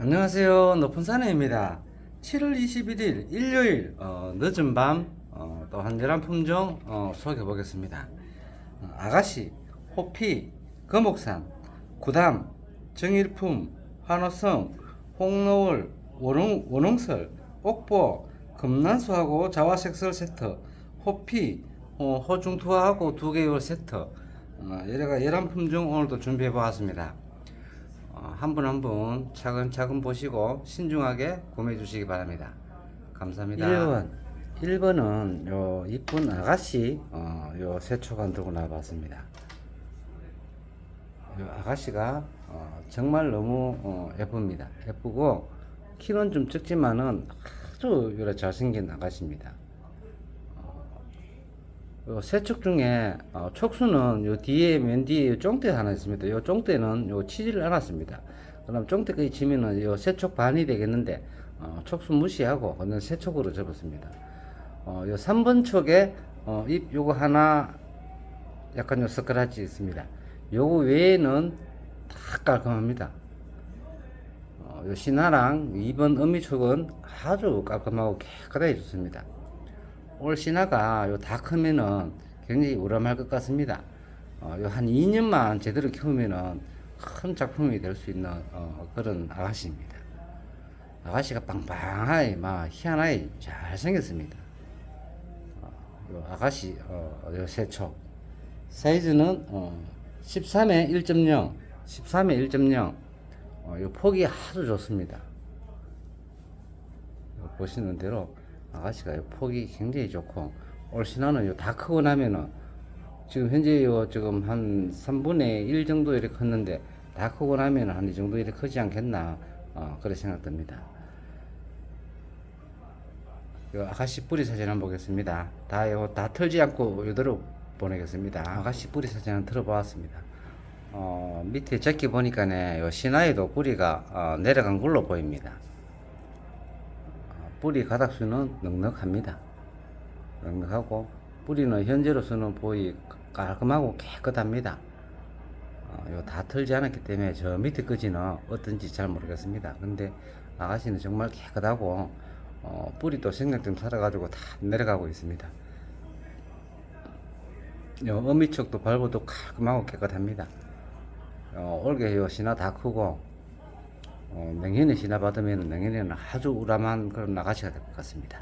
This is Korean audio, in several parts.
안녕하세요. 높은 산에입니다. 7월 21일 일요일 어, 늦은 밤 어, 또 한절한 품종 어, 소개해 보겠습니다. 어, 아가씨, 호피, 거목산, 구담, 정일품, 환호성, 홍노을, 원홍, 원홍설, 옥보, 금난수하고 자화색설 세트, 호피, 어, 호중투하고 두 개월 세트, 어, 여러가 열한 품종 오늘도 준비해 보았습니다. 어, 한분 한 분 차근차근 보시고 신중하게 구매해 주시기 바랍니다. 감사합니다. 1번. 1번은 요 이쁜 아가씨 어, 요 세초간 들고 나와봤습니다. 요 아가씨가 어, 정말 너무 어, 예쁩니다. 예쁘고 키는 좀 적지만은 아주 요래 잘생긴 아가씨입니다. 요 세척 중에 어, 촉수는 요 뒤에 맨 뒤에 요 쫑대 하나 있습니다. 요 쫑대는 요 치지를 않았습니다. 그럼 쫑대까지 치면은 요 세척 반이 되겠는데 어, 촉수 무시하고 그는 세척으로 접었습니다. 어, 요 3번 촉에 어, 잎 요거 하나 약간 요 스크라치 있습니다. 요거 외에는 다 깔끔합니다. 어, 요 신화랑 2번 어미촉은 아주 깔끔하고 깨끗하게 좋습니다. 올 신화가 요 다 크면은 굉장히 우람할 것 같습니다. 어, 요한 2년만 제대로 키우면은 큰 작품이 될 수 있는 어, 그런 아가씨입니다. 아가씨가 빵빵하게 막 희한하게 잘 생겼습니다. 어, 요 아가씨 어, 요 세척 사이즈는 어, 13에 1.0, 13에 1.0. 어, 요 폭이 아주 좋습니다. 요 보시는 대로 아가씨가 요 폭이 굉장히 좋고 올 신화는 요다 크고 나면은 지금 현재 요 지금 한 3분의 1 정도 이렇게 컸는데 다 크고 나면 한 이 정도 이렇게 크지 않겠나 어, 그렇게 생각됩니다. 요 아가씨 뿌리 사진 한번 보겠습니다. 다 요 다 털지 않고 요대로 보내겠습니다. 아가씨 뿌리 사진 한번 들어보았습니다. 어, 밑에 적기 보니까네 요 신화에도 뿌리가 어, 내려간 걸로 보입니다. 어, 뿌리 가닥수는 넉넉합니다. 넉넉하고 뿌리는 현재로서는 보이 깔끔하고 깨끗합니다. 어, 요다 털지 않았기 때문에 저 밑에까지는 어떤지 잘 모르겠습니다. 근데 아가씨는 정말 깨끗하고 어, 뿌리도 생각좀 살아가지고 다 내려가고 있습니다. 요 어미척도 발부도 깔끔하고 깨끗합니다. 어, 올게 요 신화 다 크고 어, 냉현에 신화 받으면 냉현에는 아주 우람한 그런 아가씨가 될 것 같습니다.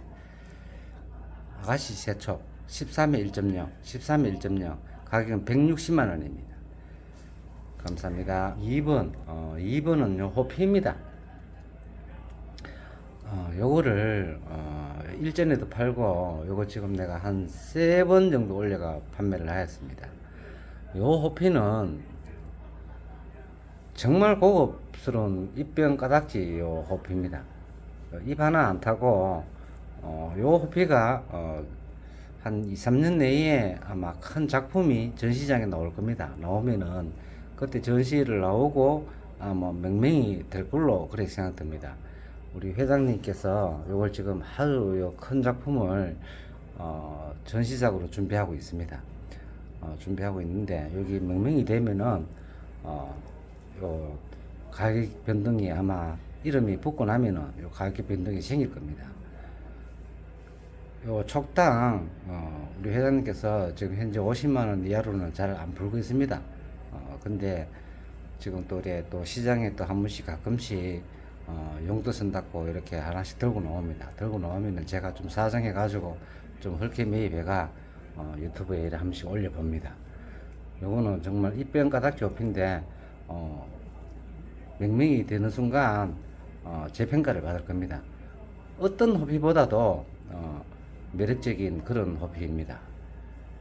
아가씨 세척 13에 1.0, 13에 1.0 가격은 160만 원입니다. 감사합니다. 2번, 어, 2번은 요 호피입니다. 어, 요거를 어, 일전에도 팔고 요거 지금 내가 한 세 번 정도 올려가 판매를 하였습니다. 요 호피는 정말 고급 스러운 입병 까닥지 요 호피입니다. 입 하나 안 타고 어, 요 호피가 어, 한 2, 3년 내에 아마 큰 작품이 전시장에 나올 겁니다. 나오면은 그때 전시를 나오고 아마 명명이 될 걸로 그렇게 생각됩니다. 우리 회장님께서 요걸 지금 아주 큰 작품을 어, 전시작으로 준비하고 있습니다. 어, 준비하고 있는데 여기 명명이 되면은 어, 요 가격 변동이 아마 이름이 붙고 나면은 요 가격 변동이 생길 겁니다. 요 촉당 어, 우리 회장님께서 지금 현재 50만 원 이하로는 잘 안 풀고 있습니다. 어, 근데 지금 또 이래 또 시장에 또 한 번씩 가끔씩 어, 용도 쓴다고 이렇게 하나씩 들고 나옵니다. 들고 나오면은 제가 좀 사정해 가지고 좀 헐게 매입해가 어, 유튜브에 한 번씩 올려봅니다. 요거는 정말 입병 가닥 좁인데 어, 명명이 되는 순간 어, 재평가를 받을 겁니다. 어떤 호피보다도 어, 매력적인 그런 호피입니다.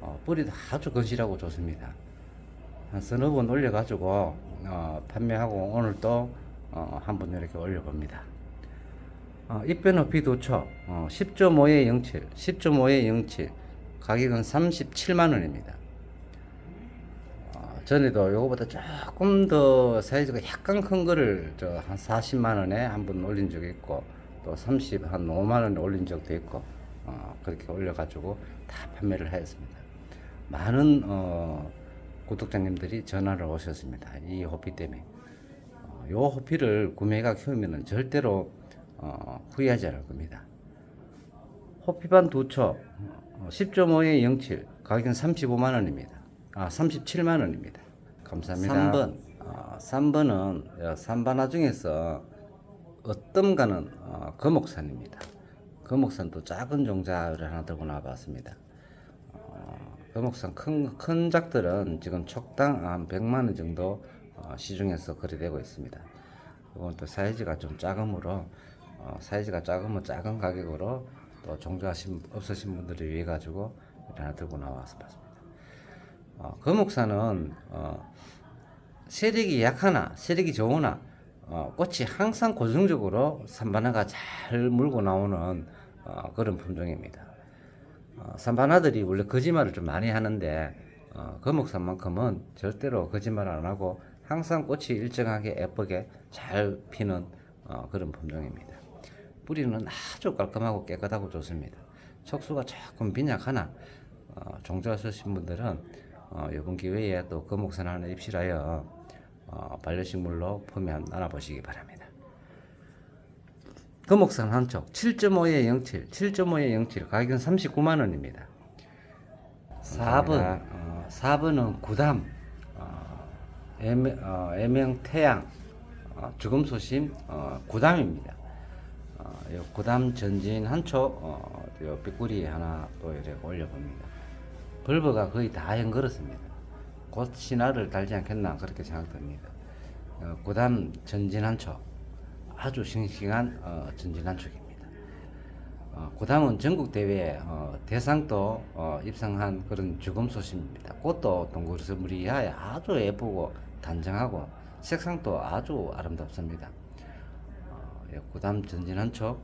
어, 뿌리도 아주 건실하고 좋습니다. 한 서너 번 올려가지고 어, 판매하고 오늘 또 어, 한번 이렇게 올려봅니다. 어, 입변 호피 도초 어, 10.5에 07, 10.5에 07 가격은 37만 원입니다. 어, 전에도 요거보다 조금 더 사이즈가 약간 큰 거를 저 한 40만 원에 한 번 올린 적이 있고 또 30, 한 5만 원에 올린 적도 있고 어, 그렇게 올려가지고 다 판매를 하였습니다. 많은 어, 구독자님들이 전화를 오셨습니다. 이 호피 때문에 어, 어, 요 호피를 구매가 키우면 절대로 어, 후회하지 않을 겁니다. 호피반 두초 어, 10.5에 07 가격은 35만 원입니다. 아 37만 원입니다. 감사합니다. 3번 어, 3번은 산바나 중에서 어떤가는 어, 거목산입니다. 거목산도 작은 종자를 하나 들고 나와봤습니다. 어, 거목산 큰, 큰 작들은 지금 촉당 한 100만 원 정도 어, 시중에서 거래되고 있습니다. 이건 또 사이즈가 좀 작으므로 어, 사이즈가 작으면 작은 가격으로 또 종자하신 없으신 분들을 위해 가지고 하나 들고 나와서 봤습니다. 어, 거목산은 어, 세력이 약하나 세력이 좋으나 어, 꽃이 항상 고정적으로 산바나가 잘 물고 나오는 어, 그런 품종입니다. 어, 산바나들이 원래 거짓말을 좀 많이 하는데 어, 거목산만큼은 절대로 거짓말 안 하고 항상 꽃이 일정하게 예쁘게 잘 피는 어, 그런 품종입니다. 뿌리는 아주 깔끔하고 깨끗하고 좋습니다. 촉수가 조금 빈약하나 어, 종자 쓰신 분들은 어, 이번 기회에 또 거목산 하나 입실하여 어, 반려식물로 포면 나눠보시기 바랍니다. 거목산 한쪽 7.5에 07, 7.5에 07 가격은 39만 원입니다. 4번, 어, 4번은 구담, 어, 애명, 어, 애명 태양, 어, 죽음 소심 어, 구담입니다. 어, 요 구담 전진 한쪽 어, 요 삐꾸리 하나 또 이렇게 올려봅니다. 벌버가 거의 다 연걸었습니다. 곧 신화를 달지 않겠나 그렇게 생각됩니다. 어, 구담 전진 한쪽 아주 싱싱한 어, 전진 한쪽입니다. 어, 구담은 전국 대회 어, 대상도 어, 입상한 그런 죽음 소심입니다. 꽃도 동그스무리하여 아주 예쁘고 단정하고 색상도 아주 아름답습니다. 어, 예, 구담 전진 한쪽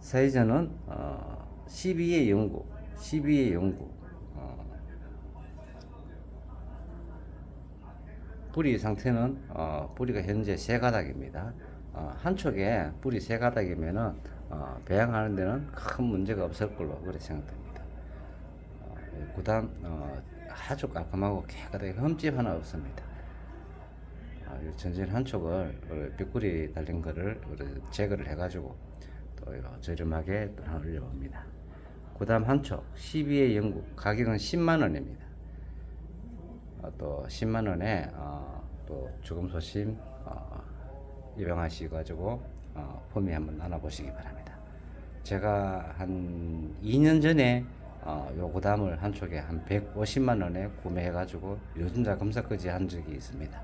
사이즈는 어, 12의 09, 12의 09. 어, 뿌리 상태는 어, 뿌리가 현재 세 가닥입니다. 어, 한쪽에 뿌리 세 가닥이면은 어, 배양하는 데는 큰 문제가 없을 걸로 그렇게 생각됩니다. 어, 그다음 어, 아주 깔끔하고 깨끗하게 흠집 하나 없습니다. 아, 이 전진 한쪽을 어, 빗구리 달린 거를 이렇게 제거를 해가지고 또 저렴하게 또 올려봅니다. 그 다음 한쪽 12의 영국 가격은 10만 원입니다. 어, 또 10만 원에 어, 또 죽음 소심 어, 입양하시가지고 어, 폼이 한번 나눠보시기 바랍니다. 제가 한 2년 전에 어, 요 고담을 한쪽에 한 150만 원에 구매해가지고 요즘자 검사까지 한 적이 있습니다.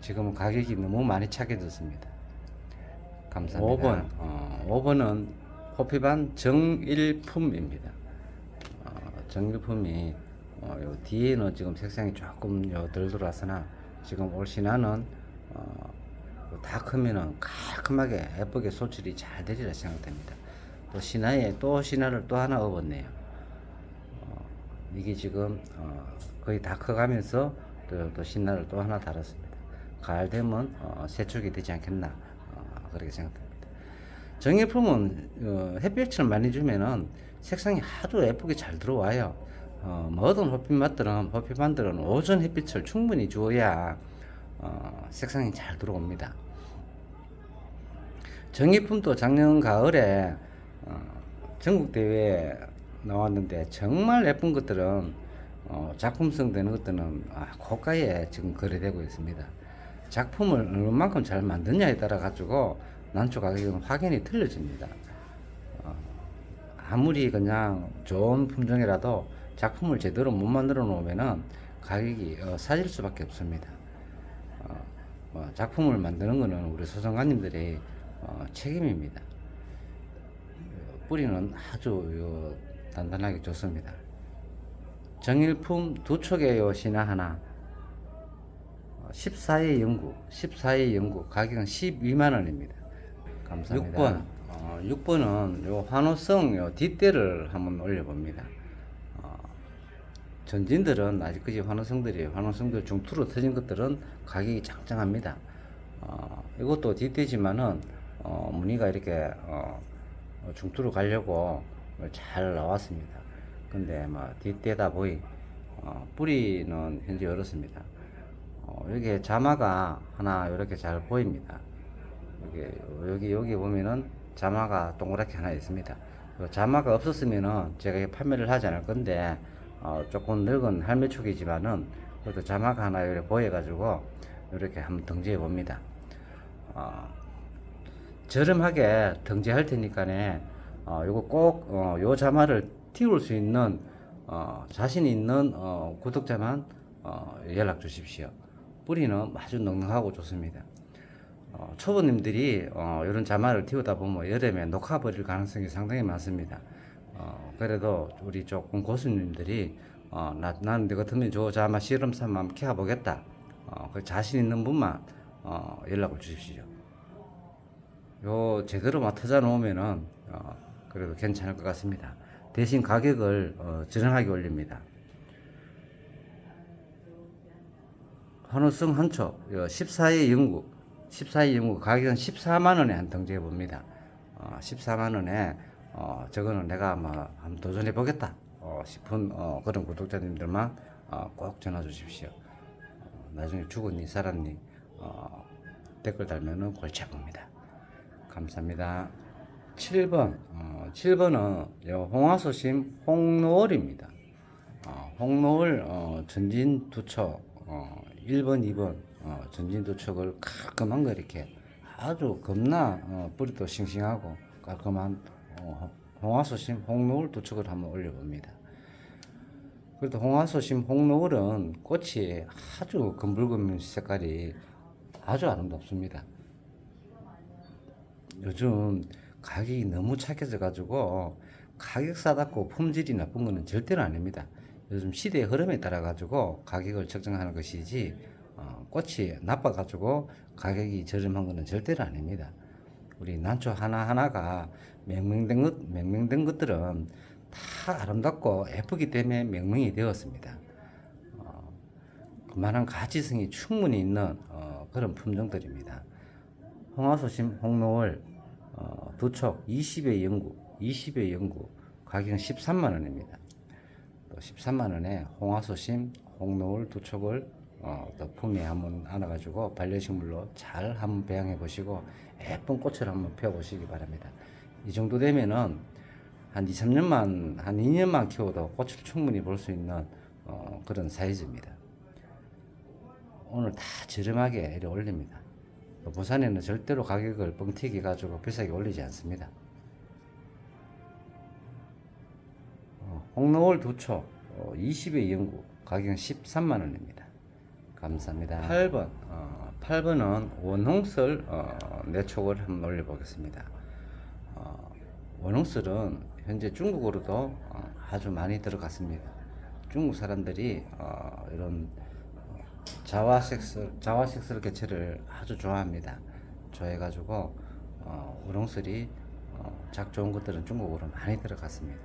지금은 가격이 너무 많이 차게 됐습니다. 감사합니다. 5번, 어, 5번은 호피반 정일품입니다. 어, 정일품이 어, 요 뒤에는 지금 색상이 조금 요덜 들어왔으나 지금 올 신화는 어, 다 크면은 깔끔하게 예쁘게 소출이 잘 되리라 생각됩니다. 또 신화에 또 신화를 또 하나 업었네요. 어, 이게 지금 어, 거의 다 커가면서 또, 또 신화를 또 하나 달았습니다. 가을 되면 어, 세척이 되지 않겠나 어, 그렇게 생각됩니다. 정예품은 어, 햇빛을 많이 주면은 색상이 아주 예쁘게 잘 들어와요. 어, 모든 호피 맛들은 호피 반들은 오전 햇빛을 충분히 주어야 어, 색상이 잘 들어옵니다. 정예품도 작년 가을에 어, 전국 대회에 나왔는데 정말 예쁜 것들은 어, 작품성 되는 것들은 아, 고가에 지금 거래되고 있습니다. 작품을 얼마만큼 잘 만드냐에 따라 가지고 난초 가격은 확연히 틀려집니다. 어, 아무리 그냥 좋은 품종이라도 작품을 제대로 못 만들어 놓으면은 가격이 어, 사질 수밖에 없습니다. 어, 뭐 작품을 만드는 거는 우리 소장관님들의 어, 책임입니다. 어, 뿌리는 아주 요, 단단하게 좋습니다. 정일품 두 촉의 요 신화 하나 14의 연구, 14의 연구 가격은 12만 원입니다. 감사합니다. 6번, 어, 6번은 요 환호성 요 뒷대를 한번 올려봅니다. 어, 전진들은 아직까지 환호성들이 환호성들 중투로 터진 것들은 가격이 짱짱합니다. 어, 이것도 뒷대지만은 어, 무늬가 이렇게 어, 중투로 가려고 잘 나왔습니다. 근데 뭐 뒷대다 보이 어, 뿌리는 현재 어렵습니다. 어, 여기에 자마가 하나 이렇게 잘 보입니다. 여기 여기 보면은 자마가 동그랗게 하나 있습니다. 그 자마가 없었으면은 제가 이 판매를 하지 않을 건데 어, 조금 늙은 할매축이지만은 그래도 자마가 하나 이렇게 보여가지고 이렇게 한번 등재해 봅니다. 어, 저렴하게 등재할 테니까네 어, 요거 꼭 어, 요 자마를 띄울 수 있는 어, 자신 있는 어, 구독자만 어, 연락 주십시오. 뿌리는 아주 넉넉하고 좋습니다. 어, 초보님들이 어, 이런 자마를 띄우다 보면 여름에 녹아버릴 가능성이 상당히 많습니다. 어, 그래도 우리 조금 고수님들이 어, 나, 나는 내 같으면 저 자마 실험 삼아 키워보겠다. 어, 그 자신 있는 분만 어, 연락을 주십시오. 요 제대로 맡아져 놓으면은 어, 그래도 괜찮을 것 같습니다. 대신 가격을 어, 저렴하게 올립니다. 한우성 한초 14의 영구 14의 영구 가격은 14만 원에 한 등재해 봅니다. 어, 14만 원에 어, 저거는 내가 뭐 한번 도전해 보겠다 어, 싶은 어, 그런 구독자님들만 어, 꼭 전화 주십시오. 어, 나중에 죽었니 살았니 어, 댓글 달면은 골치 아픕니다. 감사합니다. 7번, 어, 7번은 홍화소심 홍노을입니다. 어, 홍노을 어, 전진 두척 어, 1번, 2번 어, 전진 두척을 깔끔한 거 이렇게 아주 겁나 어, 뿌리도 싱싱하고 깔끔한 어, 홍화소심 홍노을 두척을 한번 올려봅니다. 그래도 홍화소심 홍노을은 꽃이 아주 검붉은 색깔이 아주 아름답습니다. 요즘 가격이 너무 착해져 가지고 가격 싸다고 품질이 나쁜 거는 절대로 아닙니다. 요즘 시대의 흐름에 따라 가지고 가격을 책정하는 것이지 어, 꽃이 나빠 가지고 가격이 저렴한 거는 절대로 아닙니다. 우리 난초 하나 하나가 명명된 것 명명된 것들은 다 아름답고 예쁘기 때문에 명명이 되었습니다. 어, 그만한 가치성이 충분히 있는 어, 그런 품종들입니다. 홍화소심 홍노을 어, 두촉 20의 연구 20의 연구 가격은 13만 원입니다. 또 13만 원에 홍화소심 홍노을 두촉을 어, 또 품에 한번 안아가지고 반려식물로 잘 한번 배양해 보시고 예쁜 꽃을 한번 펴 보시기 바랍니다. 이 정도 되면은 한 2, 3년만 한 2년만 키워도 꽃을 충분히 볼 수 있는 어, 그런 사이즈입니다. 오늘 다 저렴하게 이렇게 올립니다. 또 부산에는 절대로 가격을 뻥튀기 가지고 비싸게 올리지 않습니다. 어, 홍노을 두초 어, 20의 연구 가격은 13만 원입니다. 감사합니다. 8번 어, 8번은 원홍설 어, 내촉을 한번 올려보겠습니다. 어, 원홍설은 현재 중국으로도 어, 아주 많이 들어갔습니다. 중국 사람들이 어, 이런 자화색슬 자화색슬 개체를 아주 좋아합니다. 좋아해가지고 어, 우렁슬이 어, 작 좋은 것들은 중국으로 많이 들어갔습니다.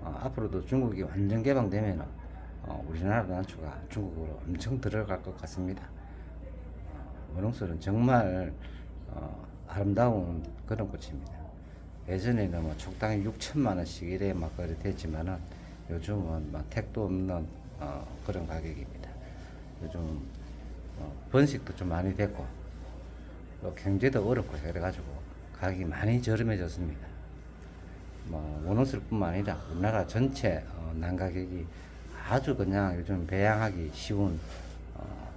어, 앞으로도 중국이 완전 개방되면 어, 우리나라 난초가 중국으로 엄청 들어갈 것 같습니다. 어, 우렁슬은 정말 어, 아름다운 그런 꽃입니다. 예전에는 뭐 적당히 6천만 원씩 이래 막 그래 됐지만은 요즘은 막 택도 없는 어, 그런 가격입니다. 요즘 어, 번식도 좀 많이 됐고 또 경제도 어렵고 그래가지고 가격이 많이 저렴해졌습니다. 뭐 원호슬뿐만 아니라 우리나라 전체 어, 난가격이 아주 그냥 요즘 배양하기 쉬운 어,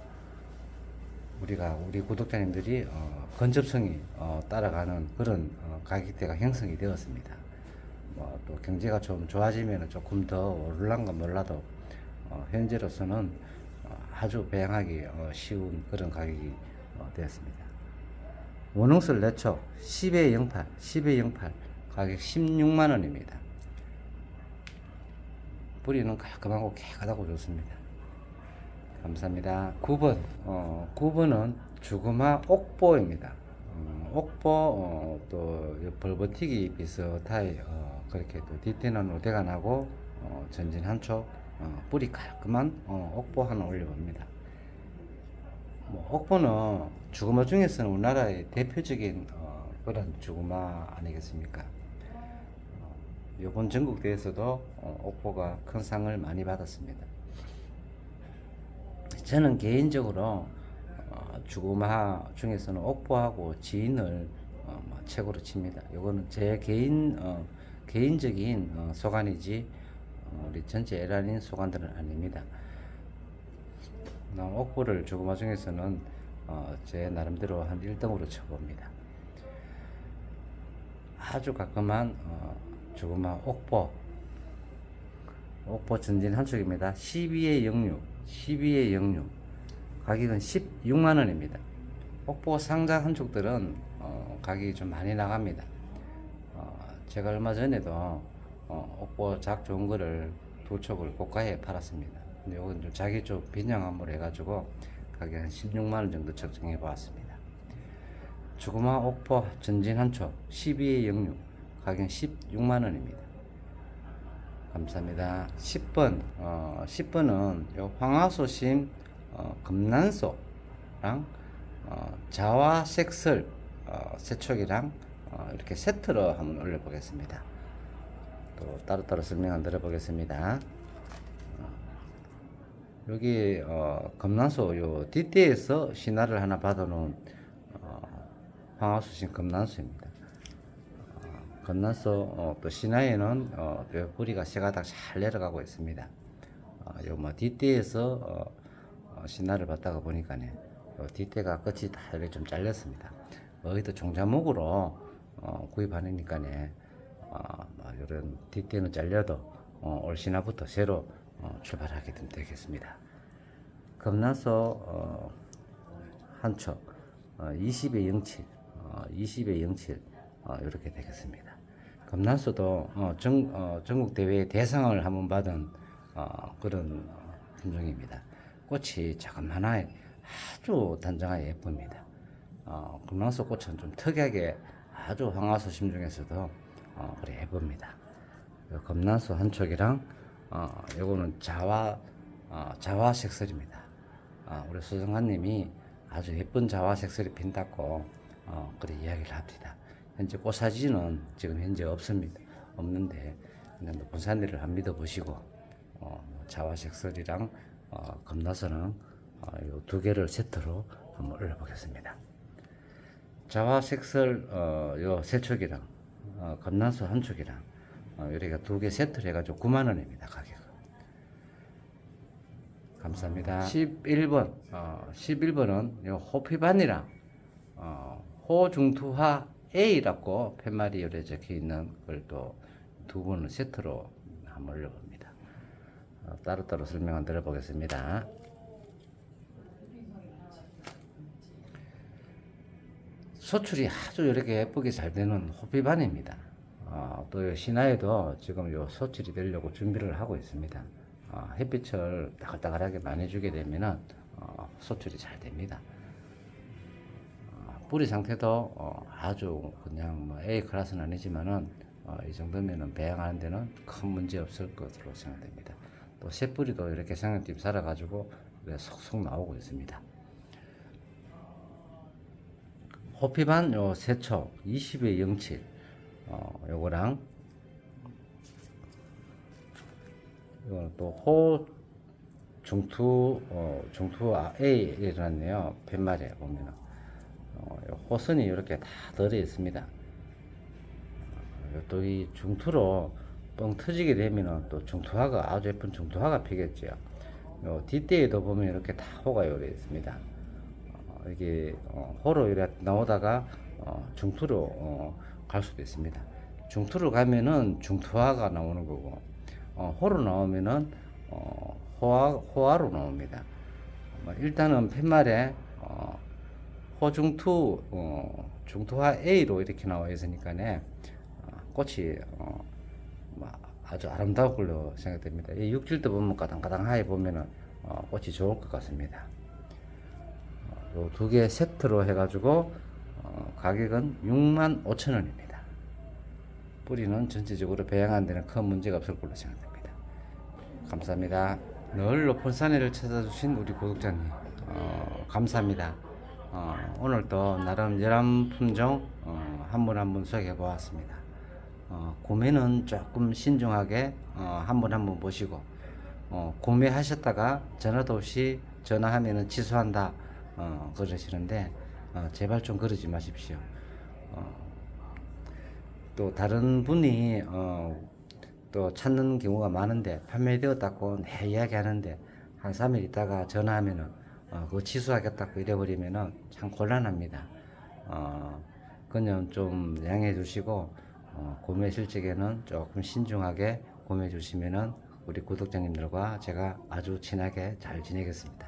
우리가 우리 구독자님들이 어, 건접성이 어, 따라가는 그런 어, 가격대가 형성이 되었습니다. 뭐 또 경제가 좀 좋아지면 조금 더 오를란가 몰라도 어, 현재로서는 어, 아주 배양하기 어, 쉬운 그런 가격이 어, 되었습니다. 원홍슬 내초 10의 08, 10의 08 가격 16만 원입니다. 뿌리는 깔끔하고 깨끗하고 좋습니다. 감사합니다. 9번, 어, 9번은 주구마 옥보입니다. 어, 옥보, 어, 또 벌버티기 비슷하게 어, 그렇게 또 디테는 오대가 나고 어, 전진 한쪽 어, 뿌리 깔끔한 어, 옥보 하나 올려봅니다. 뭐 옥보는 주구마 중에서는 우리나라의 대표적인 어, 그런 주구마 아니겠습니까? 어, 이번 전국 대회에서도 어, 옥보가 큰 상을 많이 받았습니다. 저는 개인적으로 어, 주구마 중에서는 옥보하고 지인을 어, 뭐 최고로 칩니다. 이거는 제 개인 어, 개인적인 어, 소관이지 어, 우리 전체 에란인 소관들은 아닙니다. 난 옥보를 주구마 중에서는 어, 제 나름대로 한 1등으로 쳐봅니다. 아주 가끔한 어, 주구마 옥보 옥보 전진 한 촉입니다. 12의 06, 12의 06. 가격은 16만 원입니다. 옥보 상자 한 촉들은 어, 가격이 좀 많이 나갑니다. 어, 제가 얼마 전에도 어, 옥보 작 좋은 거를 두 촉을 고가에 팔았습니다. 근데 이건 좀 자기 쪽 빈양함으로 해가지고 가격 한 16만 원 정도 책정해 보았습니다. 주구마 옥보 전진 한 촉, 12의 06. 가격 16만 원입니다. 감사합니다. 10번, 어, 10번은 요 황화소심, 어, 금난소랑, 어, 자화색설, 어, 세촉이랑, 어, 이렇게 세트로 한번 올려보겠습니다. 또 따로따로 설명 안 드려보겠습니다. 어, 여기, 어, 금난소, 요, 뒷대에서 신화를 하나 받아놓은, 어, 황화소심 금난소입니다. 건너서 어, 또 시내에는 어, 또 뿌리가 세 가닥 잘 내려가고 있습니다. 어, 요뭐 뒷대에서 어, 어, 신나를 받다가 보니까네 요 뒷대가 끝이 다 이렇게 좀 잘렸습니다. 어디도 종자목으로 어, 구입하니까네 어, 뭐 이런 뒷대는 잘려도 어, 올 신화부터 새로 어, 출발하게 되- 되겠습니다. 겁나서 어, 한척 어, 20에 07, 어, 20에 07 어, 이렇게 되겠습니다. 검란소도 어, 전, 어, 전국 대회 대상을 한번 받은 어, 그런 어, 품종입니다. 꽃이 자그마하게 아주 단정하게 예쁩니다. 어, 금랑소 꽃은 좀 특이하게 아주 황화소 심중에서도 어, 그래 예쁩니다. 요 검란소 한 촉이랑 어, 요거는 자화 어, 자화 색설입니다. 아, 우리 수정관님이 아주 예쁜 자화 색설이 핀다고 어, 그래 이야기를 합니다. 현재 꽃 사진은 지금 현재 없습니다. 없는데 그냥 뭐 본산리를 한 믿어 보시고 어, 뭐 자화 색설이랑 어, 검나서는 어, 요두 개를 세트로 한번 올려보겠습니다. 자화 색설 어, 요세 촉이랑 어, 검나서 한 촉이랑 어, 요래가 두 개 세트를 해가지고 9만 원입니다 가격은. 감사합니다. 11번, 어, 11번은 요 호피반이랑 어, 호중투화 A라고 팻말이 열에 적혀 있는 걸 또 두 번을 세트로 한번 올려봅니다. 어, 따로따로 설명을 드려보겠습니다. 소출이 아주 이렇게 예쁘게 잘 되는 호피반입니다. 어, 또 신화에도 지금 요 소출이 되려고 준비를 하고 있습니다. 어, 햇빛을 따글따글하게 많이 주게 되면은 어, 소출이 잘 됩니다. 어, 뿌리 상태도 어, 아주 그냥 뭐 A 클래스는 아니지만은 어, 이 정도면은 배양하는 데는 큰 문제 없을 것으로 생각됩니다. 또 새뿌리도 이렇게 생각팀 살아가지고 속속 나오고 있습니다. 호피반 요 세초 20에 07 어, 요거랑 이거는 또호 중투 어, 중투 아, A라네요 팻말에 보면은 호선이 이렇게 다 들어 있습니다. 어, 또이 중투로 뻥 터지게 되면은 또 중투화가 아주 예쁜 중투화가 피겠죠. 요 뒷대에도 보면 이렇게 다 호가 요래 있습니다. 어, 이게 어, 호로 이래 나오다가 어, 중투로 어, 갈 수도 있습니다. 중투로 가면은 중투화가 나오는 거고 어, 호로 나오면은 어, 호화 호화로 나옵니다. 뭐 일단은 팻말에 어, 호중투 어, 중투화 A로 이렇게 나와 있으니까네 어, 꽃이 어, 뭐 아주 아름다울 걸로 생각됩니다. 이 육질도 보면 가당가당하게 보면은 어, 꽃이 좋을 것 같습니다. 어, 두개 세트로 해가지고 어, 가격은 6만 5천 원입니다. 뿌리는 전체적으로 배양하는 데는 큰 문제가 없을 걸로 생각됩니다. 감사합니다. 늘 높은 산에를 찾아주신 우리 구독자님 어, 감사합니다. 어, 오늘도 나름 열한 품종 어, 한분 한 분 소개해 보았습니다. 어, 구매는 조금 신중하게 어, 한분 한 분 보시고 어, 구매하셨다가 전화도 없이 전화하면은 취소한다 어, 그러시는데 어, 제발 좀 그러지 마십시오. 어, 또 다른 분이 어, 또 찾는 경우가 많은데 판매되었다고 내 이야기하는데 한 3일 있다가 전화하면은 어, 그거 취소하겠다고 이래버리면은 참 곤란합니다. 어, 그냥 좀 양해해 주시고 어, 구매 실적에는 조금 신중하게 구매해 주시면은 우리 구독자님들과 제가 아주 친하게 잘 지내겠습니다.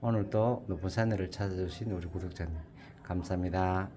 오늘도 높은 산을 찾아주신 우리 구독자님 감사합니다.